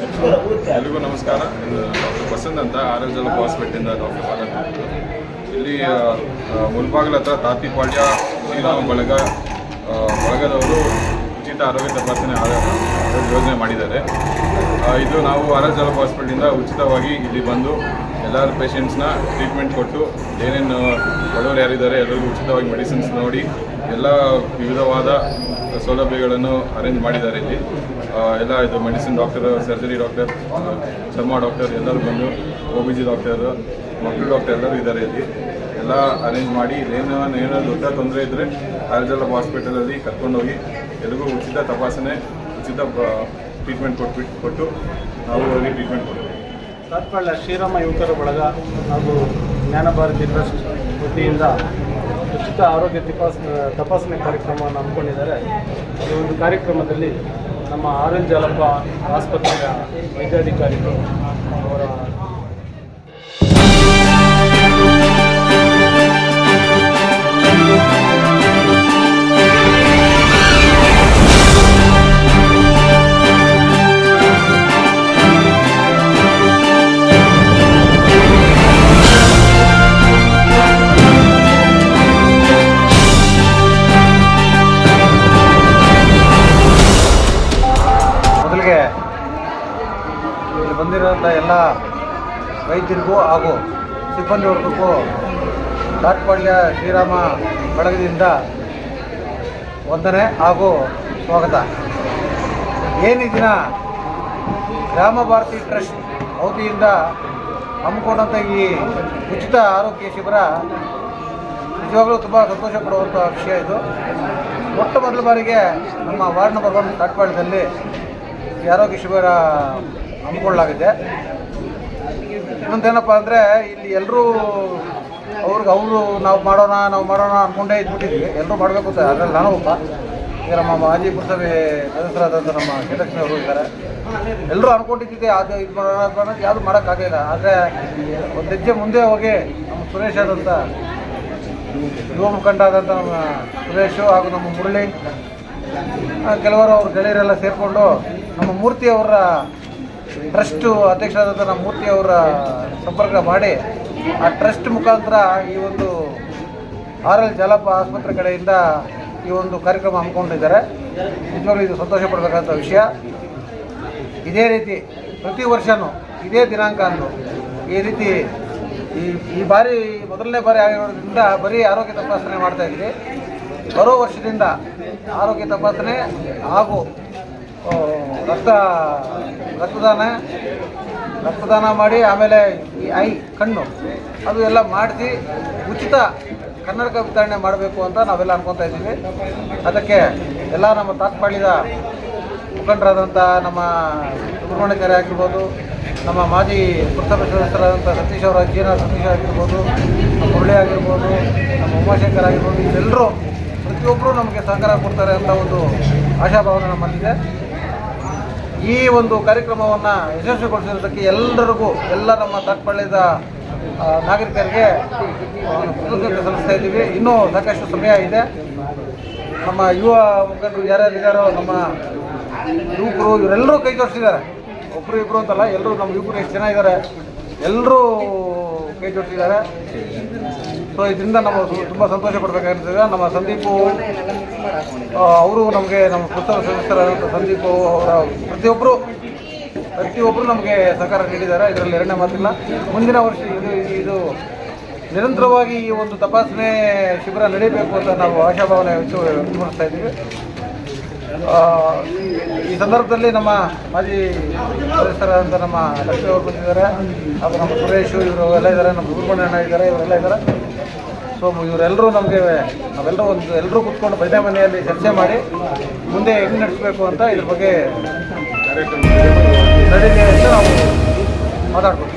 ಎಲ್ರಿಗೂ ನಮಸ್ಕಾರ. ಡಾಕ್ಟರ್ ವಸಂತ್ ಅಂತ ಆರ್ ಎಲ್ ಹಾಸ್ಪಿಟಲಿಂದ ಡಾಕ್ಟರ್ ಇಲ್ಲಿ ಮುಲ್ಬಾಗಲ ಹತ್ರ ತಾತಿಪಾಳ್ಯ ಶ್ರೀರಾಮ ಬಳಗ ಬಳಗದವರು ಉಚಿತ ಆರೋಗ್ಯ ತಪಾಸಣೆ ಯೋಜನೆ ಮಾಡಿದ್ದಾರೆ. ಇದು ನಾವು ಆರ್ ಎಲ್ ಹಾಸ್ಪಿಟಲಿಂದ ಉಚಿತವಾಗಿ ಇಲ್ಲಿ ಬಂದು ಎಲ್ಲರ ಪೇಷಂಟ್ಸ್ನ ಟ್ರೀಟ್ಮೆಂಟ್ ಕೊಟ್ಟು ಏನೇನು ಬಡವರು ಯಾರಿದ್ದಾರೆ ಎಲ್ಲರಿಗೂ ಉಚಿತವಾಗಿ ಮೆಡಿಸಿನ್ಸ್ ನೋಡಿ ಎಲ್ಲ ವಿವಿಧವಾದ ಸೌಲಭ್ಯಗಳನ್ನು ಅರೇಂಜ್ ಮಾಡಿದ್ದಾರೆ ಇಲ್ಲಿ. ಎಲ್ಲ ಇದು ಮೆಡಿಸಿನ್ ಡಾಕ್ಟರ್ ಸರ್ಜರಿ ಡಾಕ್ಟರ್ ಚರ್ಮ ಡಾಕ್ಟರ್ ಎಲ್ಲರೂ ಬಂದು ಒ ಬಿ ಜಿ ಡಾಕ್ಟರ್ ಮಕ್ಕಳು ಡಾಕ್ಟರ್ ಎಲ್ಲರೂ ಇದ್ದಾರೆ ಇಲ್ಲಿ. ಎಲ್ಲ ಅರೇಂಜ್ ಮಾಡಿ ಇಲ್ಲೇನೋ ಏನೋ ದೊಡ್ಡ ತೊಂದರೆ ಇದ್ದರೆ ಆರ್ಜಲ್ ಹಾಸ್ಪಿಟಲಲ್ಲಿ ಕರ್ಕೊಂಡೋಗಿ ಎಲ್ರಿಗೂ ಉಚಿತ ತಪಾಸಣೆ, ಉಚಿತ ಟ್ರೀಟ್ಮೆಂಟ್ ಕೊಟ್ಬಿಟ್ಟು ಕೊಟ್ಟು ನಾವು ಅವರಿಗೆ ಟ್ರೀಟ್ಮೆಂಟ್ ಕೊಡ್ತೀವಿ. ತಾತ್ಕಾಳ ಶ್ರೀರಾಮ ಯುವಕರ ಬಳಗ ಹಾಗೂ ಜ್ಞಾನಭಾರತಿ ಟ್ರಸ್ಟ್ ವತಿಯಿಂದ ಉಚಿತ ಆರೋಗ್ಯ ತಪಾಸ್, ತಪಾಸಣೆ ಕಾರ್ಯಕ್ರಮವನ್ನು ಹಮ್ಮಿಕೊಂಡಿದ್ದಾರೆ. ಈ ಒಂದು ಕಾರ್ಯಕ್ರಮದಲ್ಲಿ ನಮ್ಮ ಆರ್ ಎಲ್ ಜಾಲಪ್ಪ ಆಸ್ಪತ್ರೆಯ ವೈದ್ಯಾಧಿಕಾರಿಗಳು ಅವರ ಎಲ್ಲ ವೈದ್ಯರಿಗೂ ಹಾಗೂ ಸಿಬ್ಬಂದಿ ವರ್ಗಕ್ಕೂ ಶ್ರೀರಾಮ ಬಳಗದಿಂದ ವಂದನೆ ಹಾಗೂ ಸ್ವಾಗತ. ಏನು ದಿನ ಗ್ರಾಮ ಭಾರತಿ ಟ್ರಸ್ಟ್ ವತಿಯಿಂದ ಹಮ್ಮಿಕೊಂಡಂಥ ಈ ಉಚಿತ ಆರೋಗ್ಯ ಶಿಬಿರ ನಿಜವಾಗಲೂ ತುಂಬ ಸಂತೋಷ ಪಡುವಂಥ ವಿಷಯ ಇದು. ಮೊಟ್ಟ ಮೊದಲ ಬಾರಿಗೆ ನಮ್ಮ ವಾರ್ಡ್ ನಂಬರ್ ಒನ್ ಈ ಆರೋಗ್ಯ ಶಿಬಿರ ಹಮ್ಮಿಕೊಳ್ಳಲಾಗಿದೆ. ಇನ್ನೊಂದೇನಪ್ಪ ಅಂದರೆ, ಇಲ್ಲಿ ಎಲ್ಲರೂ ಅವ್ರಿಗೆ ಅವರು ನಾವು ಮಾಡೋಣ ನಾವು ಮಾಡೋಣ ಅಂದ್ಕೊಂಡೇ ಇದ್ಬಿಟ್ಟಿದ್ವಿ. ಎಲ್ಲರೂ ಮಾಡಬೇಕು ಸರ್ ಅದರಲ್ಲಿ ನಾನು ಒಬ್ಬ. ಈಗ ನಮ್ಮ ಮಾಜಿ ಪುರಸಭೆ ಸದಸ್ಯರಾದಂಥ ನಮ್ಮ ಅವರು ಇದ್ದಾರೆ. ಎಲ್ಲರೂ ಅಂದ್ಕೊಂಡಿದ್ದಿದೆ ಅದು ಇದು ಮಾಡೋಣ ಮಾಡೋಣ ಯಾವುದು ಮಾಡೋಕ್ಕಾಗಲಿಲ್ಲ ಆದರೆ, ಒಂದು ಹೆಜ್ಜೆ ಮುಂದೆ ಹೋಗಿ ನಮ್ಮ ಸುರೇಶ್ ಆದಂಥ ಯುವ ಮುಖಂಡಾದಂಥ ನಮ್ಮ ಸುರೇಶು ಹಾಗೂ ನಮ್ಮ ಮುರಳಿ ಕೆಲವರು ಅವ್ರ ಗೆಳೆಯರೆಲ್ಲ ಸೇರಿಕೊಂಡು ನಮ್ಮ ಮೂರ್ತಿ ಅವರ ಟ್ರಸ್ಟು ಅಧ್ಯಕ್ಷರಾದಂಥ ಮೂರ್ತಿ ಅವರ ಸಂಪರ್ಕ ಮಾಡಿ ಆ ಟ್ರಸ್ಟ್ ಮುಖಾಂತರ ಈ ಒಂದು ಆರ್ ಎಲ್ ಜಾಲಪ್ಪ ಆಸ್ಪತ್ರೆ ಕಡೆಯಿಂದ ಈ ಒಂದು ಕಾರ್ಯಕ್ರಮ ಹಮ್ಮಿಕೊಂಡಿದ್ದಾರೆ. ನಿಜವಾಗ್ಲೂ ಇದು ಸಂತೋಷ ಪಡಬೇಕಂತ ವಿಷಯ. ಇದೇ ರೀತಿ ಪ್ರತಿ ವರ್ಷವೂ ಇದೇ ದಿನಾಂಕ ಅಂದು ಈ ರೀತಿ ಈ ಈ ಬಾರಿ ಮೊದಲನೇ ಬಾರಿ ಆಗಿರೋದ್ರಿಂದ ಬರೀ ಆರೋಗ್ಯ ತಪಾಸಣೆ ಮಾಡ್ತಾ ಇದ್ದೀವಿ. ಬರೋ ವರ್ಷದಿಂದ ಆರೋಗ್ಯ ತಪಾಸಣೆ ಹಾಗೂ ರಕ್ತ, ರಕ್ತದಾನ ರಕ್ತದಾನ ಮಾಡಿ ಆಮೇಲೆ ಈ ಐ ಕಣ್ಣು, ಅದು ಎಲ್ಲ ಮಾಡಿಸಿ ಉಚಿತ ಕನ್ನಡಕ ವಿತರಣೆ ಮಾಡಬೇಕು ಅಂತ ನಾವೆಲ್ಲ ಅನ್ಕೊತಾ ಇದ್ದೀವಿ. ಅದಕ್ಕೆ ಎಲ್ಲ ನಮ್ಮ ತಾತ್ಪಾಳ್ಯದ ಮುಖಂಡರಾದಂಥ ನಮ್ಮ ಸುಬ್ರಹ್ಮಣ್ಯಾಚಾರ್ಯ ಆಗಿರ್ಬೋದು, ನಮ್ಮ ಮಾಜಿ ಪುರಸಭೆ ಸದಸ್ಯರಾದಂಥ ಸತೀಶ್ ಅವರ ಜೀನ ಸತೀಶ್ ಆಗಿರ್ಬೋದು, ನಮ್ಮ ಮುರಳಿ ಆಗಿರ್ಬೋದು, ನಮ್ಮ ಉಮಾಶಂಕರ್ ಆಗಿರ್ಬೋದು ಎಲ್ಲರೂ ಪ್ರತಿಯೊಬ್ಬರು ನಮಗೆ ಸಹಕಾರ ಕೊಡ್ತಾರೆ ಅಂತ ಒಂದು ಆಶಾಭಾವನೆ ನಮ್ಮಲ್ಲಿದೆ. ಈ ಒಂದು ಕಾರ್ಯಕ್ರಮವನ್ನು ಯಶಸ್ವಿಗೊಳಿಸಿರೋದಕ್ಕೆ ಎಲ್ಲರಿಗೂ, ಎಲ್ಲ ನಮ್ಮ ತಟ್ಪಳ್ಳಿದ ನಾಗರಿಕರಿಗೆ ಸಲ್ಲಿಸ್ತಾ ಇದ್ದೀವಿ. ಇನ್ನೂ ಸಾಕಷ್ಟು ಸಮಯ ಇದೆ. ನಮ್ಮ ಯುವ ಮುಖಂಡರು ಯಾರ್ಯಾರಿದ್ದಾರೋ ನಮ್ಮ ಯುವಕರು, ಇವರೆಲ್ಲರೂ ಕೈ ಜೋಡಿಸಿದ್ದಾರೆ. ಒಬ್ಬರು ಇಬ್ಬರು ಅಂತಲ್ಲ, ಎಲ್ಲರೂ ನಮ್ಮ ಯುವಕರು ಎಷ್ಟು ಜನ ಇದ್ದಾರೆ, ಎಲ್ಲರೂ ಕೈ ಜೋಡಿಸಿದ್ದಾರೆ. ಸೊ ಇದರಿಂದ ನಾವು ತುಂಬ ಸಂತೋಷ ಪಡಬೇಕಾಗಿರ್ತದೆ. ನಮ್ಮ ಸಂದೀಪು ಅವರು ನಮಗೆ ನಮ್ಮ ಪುಸ್ತಕ ಸದಸ್ಯರಾದಂಥ ಸಂದೀಪು ಅವರ ಪ್ರತಿಯೊಬ್ಬರು ಪ್ರತಿಯೊಬ್ಬರು ನಮಗೆ ಸಹಕಾರ ನೀಡಿದ್ದಾರೆ. ಇದರಲ್ಲಿ ಎರಡನೇ ಮಾತಿಲ್ಲ. ಮುಂದಿನ ವರ್ಷ ಇದು ಇದು ನಿರಂತರವಾಗಿ ಈ ಒಂದು ತಪಾಸಣೆ ಶಿಬಿರ ನಡೀಬೇಕು ಅಂತ ನಾವು ಆಶಾಭಾವನೆ ವ್ಯಕ್ತ ವ್ಯಕ್ತಪಡಿಸ್ತಾ ಇದ್ದೀವಿ. ಈ ಸಂದರ್ಭದಲ್ಲಿ ನಮ್ಮ ಮಾಜಿ ಸದಸ್ಯರಾದಂಥ ನಮ್ಮ ಲಕ್ಷ್ಮಿ ಅವರು ಬಂದಿದ್ದಾರೆ. ಹಾಗೂ ನಮ್ಮ ಸುರೇಶ್ ಇವರು ಎಲ್ಲ ಇದ್ದಾರೆ. ನಮ್ಮ ಸುಬ್ರಹ್ಮಣ್ಯಣ್ಣ ಇದ್ದಾರೆ, ಇವರೆಲ್ಲ ಇದ್ದಾರೆ. ಸೊ ಇವರೆಲ್ಲರೂ ನಮಗೆ ನಾವೆಲ್ಲರೂ ಒಂದು ಎಲ್ಲರೂ ಕೂತ್ಕೊಂಡು ಮನೆ ಮನೆಯಲ್ಲಿ ಚರ್ಚೆ ಮಾಡಿ ಮುಂದೆ ಹೆಂಗೆ ನಡೆಸಬೇಕು ಅಂತ ಇದ್ರ ಬಗ್ಗೆ ನಡೀಲಿ ಅಂತ ನಾವು ಮಾತಾಡ್ಬೋದು.